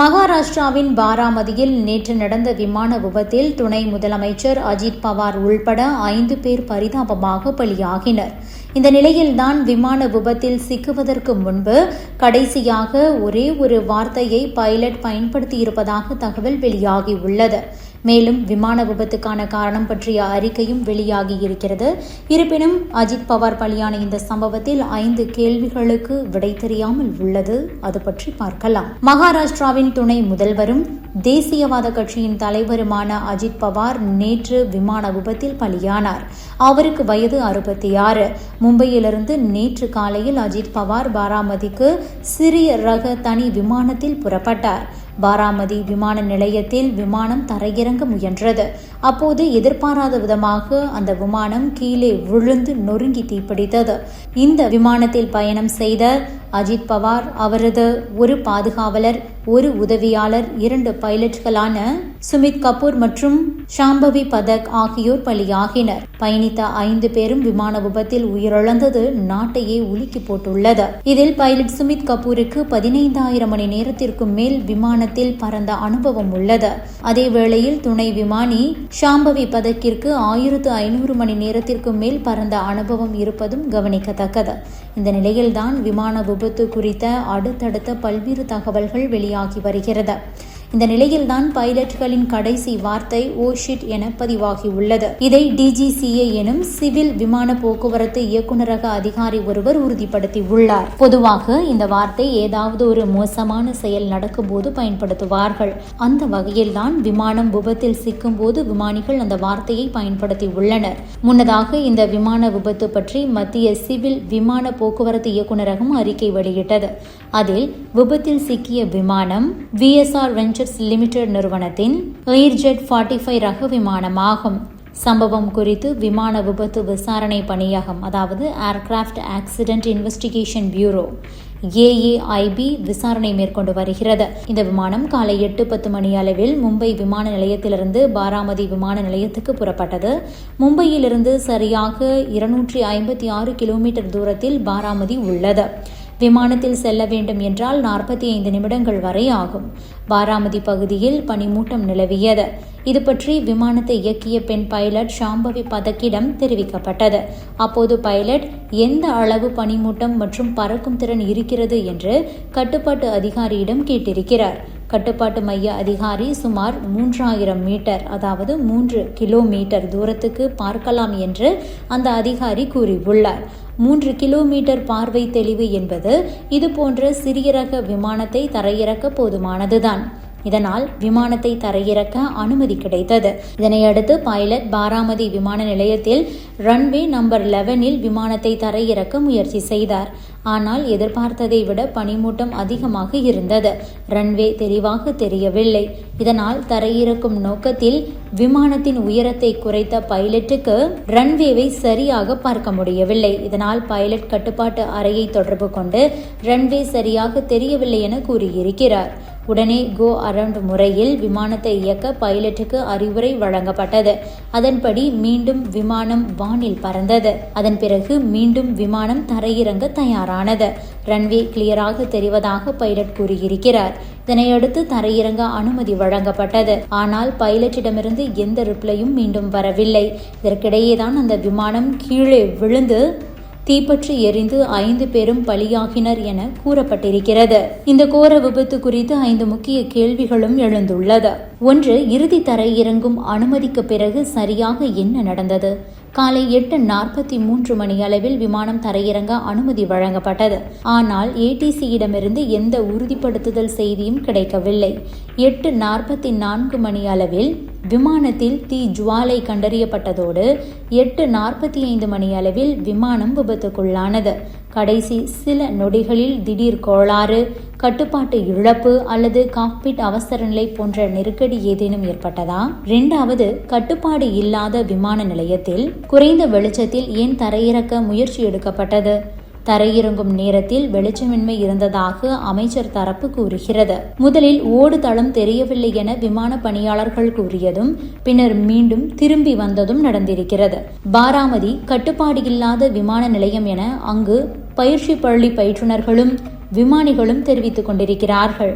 மகாராஷ்டிராவின் பாராமதியில் நேற்று நடந்த விமான விபத்தில் துணை முதலமைச்சர் அஜித் பவார் உள்பட ஐந்து பேர் பரிதாபமாக பலியாகினர். இந்த நிலையில்தான் விமான விபத்தில் சிக்குவதற்கு முன்பு கடைசியாக ஒரே ஒரு வார்த்தையை பைலட் பயன்படுத்தியிருப்பதாக தகவல் வெளியாகியுள்ளது. மேலும் விமான விபத்துக்கான காரணம் பற்றிய அறிக்கையும் வெளியாகி இருக்கிறது. இருப்பினும் அஜித் பவார் பலியான இந்த சம்பவத்தில் ஐந்து கேள்விகளுக்கு விடை தெரியாமல் உள்ளது. அது பற்றி பார்க்கலாம். மகாராஷ்டிராவின் துணை முதல்வரும் தேசியவாத கட்சியின் தலைவருமான அஜித் பவார் நேற்று விமான விபத்தில் பலியானார். அவருக்கு வயது அறுபத்தி ஆறு மும்பையிலிருந்து நேற்று காலையில் அஜித் பவார் பாராமதிக்கு சிறிய ரக தனி விமானத்தில் புறப்பட்டார். பாராமதி விமான நிலையத்தில் விமானம் தரையிறங்க முயன்றது. அப்போது எதிர்பாராத விதமாக அந்த விமானம் கீழே விழுந்து நொறுங்கி தீப்பிடித்தது. இந்த விமானத்தில் பயணம் செய்த அஜித் பவார் அவரது ஒரு பாதுகாவலர் ஒரு உதவியாளர் இரண்டு பைலட்களான சுமித் கபூர் மற்றும் ஷாம்பவி பதக் ஆகியோர் பலியாகினர். பயணித்த ஐந்து பேரும் விமான விபத்தில் உயிரிழந்தது நாட்டையே உலுக்கி போட்டுள்ளது. இதில் பைலட் சுமித் கபூருக்கு பதினைந்தாயிரம் மணி நேரத்திற்கும் மேல் விமானத்தில் பறந்த அனுபவம் உள்ளது. அதே வேளையில் துணை விமானி ஷாம்பவி பதக்கிற்கு ஆயிரத்து ஐநூறு மணி நேரத்திற்கும் மேல் பறந்த அனுபவம் இருப்பதும் கவனிக்கத்தக்கது. இந்த நிலையில்தான் விமான விபத்து குறித்த அடுத்தடுத்த பல்வேறு தகவல்கள் வெளியாக வருகிறது. இந்த நிலையில்தான் பைலட்களின் கடைசி வார்த்தை ஓ ஷிட் என பதிவாகியுள்ளது. இதை டிஜிசிஏ எனும் சிவில் விமான போக்குவரத்து இயக்குநரக அதிகாரி ஒருவர் உறுதிப்படுத்தியுள்ளார். பொதுவாக இந்த வார்த்தை ஏதாவது ஒரு மோசமான செயல் நடக்கும்போது பயன்படுத்துவார்கள். அந்த வகையில்தான் விமானம் விபத்தில் சிக்கும் போது விமானிகள் அந்த வார்த்தையை பயன்படுத்தி உள்ளனர் முன்னதாக இந்த விமான விபத்து பற்றி மத்திய சிவில் விமான போக்குவரத்து இயக்குநரகம் அறிக்கை வெளியிட்டது. அதில் விபத்தில் சிக்கிய விமானம் விஎஸ்ஆர் வெஞ்சர்ஸ் லிமிடெட் நிறுவனத்தின் ஏர்ஜெட் ஃபார்ட்டி ஃபைவ் ரக விமானமாகும். சம்பவம் குறித்து விமான விபத்து விசாரணை பணியகம் அதாவது aircraft accident investigation bureau AAIB விசாரணை மேற்கொண்டு வருகிறது. இந்த விமானம் காலை எட்டு பத்து மணி அளவில் மும்பை விமான நிலையத்திலிருந்து பாராமதி விமான நிலையத்துக்கு புறப்பட்டது. மும்பையிலிருந்து சரியாக இருநூற்றி ஐம்பத்தி ஆறு கிலோமீட்டர் தூரத்தில் பாராமதி உள்ளது. விமானத்தில் செல்ல வேண்டும் என்றால் நாற்பத்தி ஐந்து நிமிடங்கள் வரை ஆகும். பாராமதி பகுதியில் பனிமூட்டம் நிலவியது. இது பற்றி விமானத்தை இயக்கிய பெண் பைலட் ஷாம்பவி பதக்கிடம் தெரிவிக்கப்பட்டது. அப்போது பைலட் எந்த அளவு பனிமூட்டம் மற்றும் பறக்கும் திறன் இருக்கிறது? என்று கட்டுப்பாட்டு அதிகாரியிடம் கேட்டிருக்கிறார். கட்டுப்பாட்டு மைய அதிகாரி சுமார் மூன்றாயிரம் மீட்டர் அதாவது மூன்று கிலோமீட்டர் தூரத்துக்கு பார்க்கலாம் என்று அந்த அதிகாரி கூறியுள்ளார். மூன்று கிலோமீட்டர் பார்வை தெளிவு என்பது இது போன்ற சிறிய ரக விமானத்தை தரையிறக்க போதுமானதுதான். இதனால் விமானத்தை தரையிறக்க அனுமதி கிடைத்தது. இதனையடுத்து பைலட் பாராமதி விமான நிலையத்தில் ரன்வே நம்பர் லெவனில் விமானத்தை தரையிறக்க முயற்சி செய்தார். ஆனால் எதிர்பார்த்ததை விட பனிமூட்டம் அதிகமாக இருந்தது. ரன்வே தெளிவாக தெரியவில்லை. இதனால் தரையிறக்கும் நோக்கத்தில் விமானத்தின் உயரத்தை குறைத்த பைலட்டுக்கு ரன்வேவை சரியாக பார்க்க முடியவில்லை. இதனால் பைலட் கட்டுப்பாட்டு அறையை தொடர்பு கொண்டு ரன்வே சரியாக தெரியவில்லை என கூறியிருக்கிறார். உடனே கோ அரவுண்ட் முறையில் விமானத்தை இயக்க பைலட்டுக்கு அறிவுரை வழங்கப்பட்டது. அதன்படி மீண்டும் விமானம் வானில் பறந்தது. அதன் பிறகு மீண்டும் விமானம் தரையிறங்க தயாரானது. ரன்வே கிளியராக தெரிவதாக பைலட் கூறியிருக்கிறார். இதனையடுத்து தரையிறங்க அனுமதி வழங்கப்பட்டது. ஆனால் பைலட்டிடமிருந்து எந்த ரிப்ளையும் மீண்டும் வரவில்லை. இதற்கிடையேதான் அந்த விமானம் கீழே விழுந்து தீப்பற்றி எரிந்து ஐந்து பேரும் பலியாகினர் என கூறப்பட்டிருக்கிறது. இந்த கோர விபத்து குறித்து ஐந்து முக்கிய கேள்விகளும் எழுந்துள்ளது. ஒன்று இறுதி தரையிறங்கும் அனுமதிக்கு பிறகு சரியாக என்ன நடந்தது? காலை எட்டு நாற்பத்தி மூன்று மணி அளவில் விமானம் தரையிறங்க அனுமதி வழங்கப்பட்டது. ஆனால் ஏடிசியிடமிருந்து எந்த உறுதிப்படுத்துதல் செய்தியும் கிடைக்கவில்லை. எட்டு நாற்பத்தி நான்கு மணி அளவில் விமானத்தில் தீ ஜுவாலை கண்டறியப்பட்டதோடு எட்டு நாற்பத்தி ஐந்து மணி அளவில் விமானம் விபத்துக்குள்ளானது. கடைசி சில நொடிகளில் திடீர் கோளாறு கட்டுப்பாட்டு இழப்பு அல்லது காக்பிட் அவசர நிலை போன்ற நெருக்கடி ஏதேனும் ஏற்பட்டதா? இரண்டாவது கட்டுப்பாடு இல்லாத விமான நிலையத்தில் குறைந்த வெளிச்சத்தில் ஏன் தரையிறக்க முயற்சி எடுக்கப்பட்டது? தரையிறங்கும் நேரத்தில் வெளிச்சமின்மை இருந்ததாக அமைச்சர் தரப்பு கூறுகிறது. முதலில் ஓடுதளம் தெரியவில்லை என விமான பணியாளர்கள் கூறியதும் பின்னர் மீண்டும் திரும்பி வந்ததும் நடந்திருக்கிறது. பாராமதி கட்டுப்பாடு இல்லாத விமான நிலையம் என அங்கு பயிற்சி பள்ளி பயிற்றுனர்களும் விமானிகளும் தெரிவித்துக் கொண்டிருக்கிறார்கள்.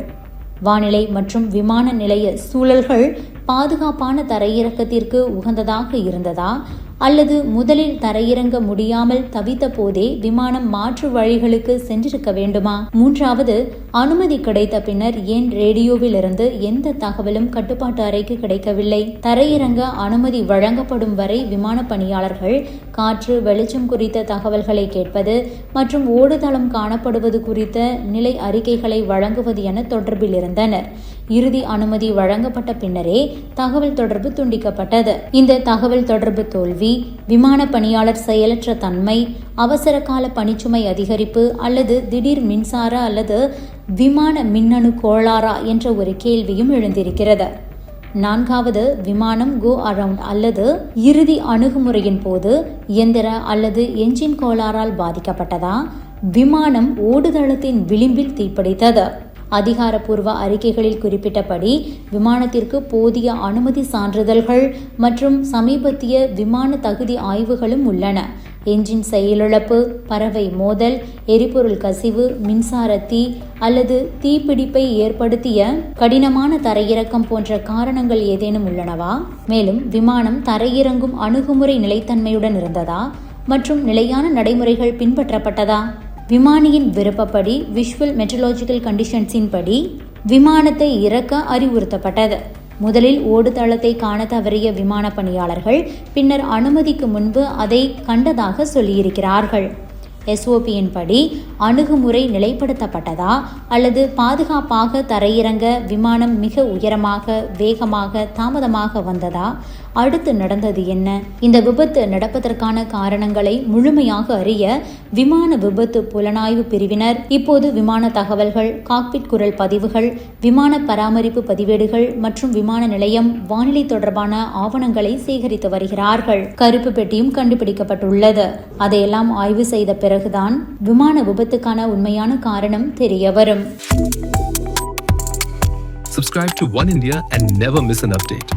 வானிலை மற்றும் விமான நிலைய சூழல்கள் பாதுகாப்பான தரையிறக்கத்திற்கு உகந்ததாக இருந்ததா? அல்லது முதலில் தரையிறங்க முடியாமல் தவித்த போதே விமானம் மாற்று வழிகளுக்கு சென்றிருக்க வேண்டுமா? மூன்றாவது அனுமதி கிடைத்த பின்னர் ஏன் ரேடியோவில் இருந்து எந்த தகவலும் கட்டுப்பாட்டு அறைக்கு கிடைக்கவில்லை? தரையிறங்க அனுமதி வழங்கப்படும் வரை விமான பணியாளர்கள் காற்று வெளிச்சம் குறித்த தகவல்களை கேட்பது மற்றும் ஓடுதளம் காணப்படுவது குறித்த நிலை அறிக்கைகளை வழங்குவது என தொடர்பில் இருந்தனர். இறுதி அனுமதி வழங்கப்பட்ட பின்னரே தகவல் தொடர்பு துண்டிக்கப்பட்டது. இந்த தகவல் தொடர்பு தோல்வி விமான பணியாளர் செயலற்ற தன்மை அவசர கால பணிச்சுமை அதிகரிப்பு அல்லது திடீர் மின்சார அல்லது விமான மின்னணு கோளாறா என்ற ஒரு கேள்வியும் எழுந்திருக்கிறது. நான்காவது விமானம் கோ அரவுண்ட் அல்லது இறுதி அணுகுமுறையின் போது இயந்திர அல்லது என்ஜின் கோளாறால் பாதிக்கப்பட்டதா? விமானம் ஓடுதளத்தின் விளிம்பில் தீப்பிடித்தது. அதிகாரப்பூர்வ அறிக்கைகளில் குறிப்பிட்டபடி விமானத்திற்கு போதிய அனுமதி சான்றிதழ்கள் மற்றும் சமீபத்திய விமான தகுதி ஆய்வுகளும் உள்ளன. என்ஜின் செயலிழப்பு பறவை மோதல் எரிபொருள் கசிவு மின்சார தீ அல்லது தீப்பிடிப்பை ஏற்படுத்திய கடினமான தரையிறக்கம் போன்ற காரணங்கள் ஏதேனும் உள்ளனவா? மேலும் விமானம் தரையிறங்கும் அணுகுமுறை நிலைத்தன்மையுடன் இருந்ததா? மற்றும் நிலையான நடைமுறைகள் பின்பற்றப்பட்டதா? விமானியின் விருப்பப்படி விஷுவல் மெட்ரலாஜிக்கல் கண்டிஷன்ஸின் படி விமானத்தை இறக்க அறிவுறுத்தப்பட்டது. முதலில் ஓடுதளத்தை காண தவறிய விமான பணியாளர்கள் பின்னர் அனுமதிக்கு முன்பு அதை கண்டதாக சொல்லியிருக்கிறார்கள். எஸ்ஓபியின் படி அணுகுமுறை நிலைப்படுத்தப்பட்டதா அல்லது பாதுகாப்பாக தரையிறங்க விமானம் மிக உயரமாக வேகமாக தாமதமாக வந்ததா அடுத்து நடந்தது என்ன? இந்த விபத்து நடப்பதற்கான காரணங்களை முழுமையாக அறிய விமான விபத்து புலனாய்வு பிரிவினர் இப்போது விமான தகவல்கள் காக்பிட் குரல் பதிவுகள் விமான பராமரிப்பு பதிவேடுகள் மற்றும் விமான நிலையம் வானிலை தொடர்பான ஆவணங்களை சேகரித்து வருகிறார்கள். கருப்பு பெட்டியும் கண்டுபிடிக்கப்பட்டுள்ளது. அதையெல்லாம் ஆய்வு செய்த பிறகுதான் விமான விபத்துக்கான உண்மையான காரணம் தெரிய வரும். Subscribe to One India and never miss an update.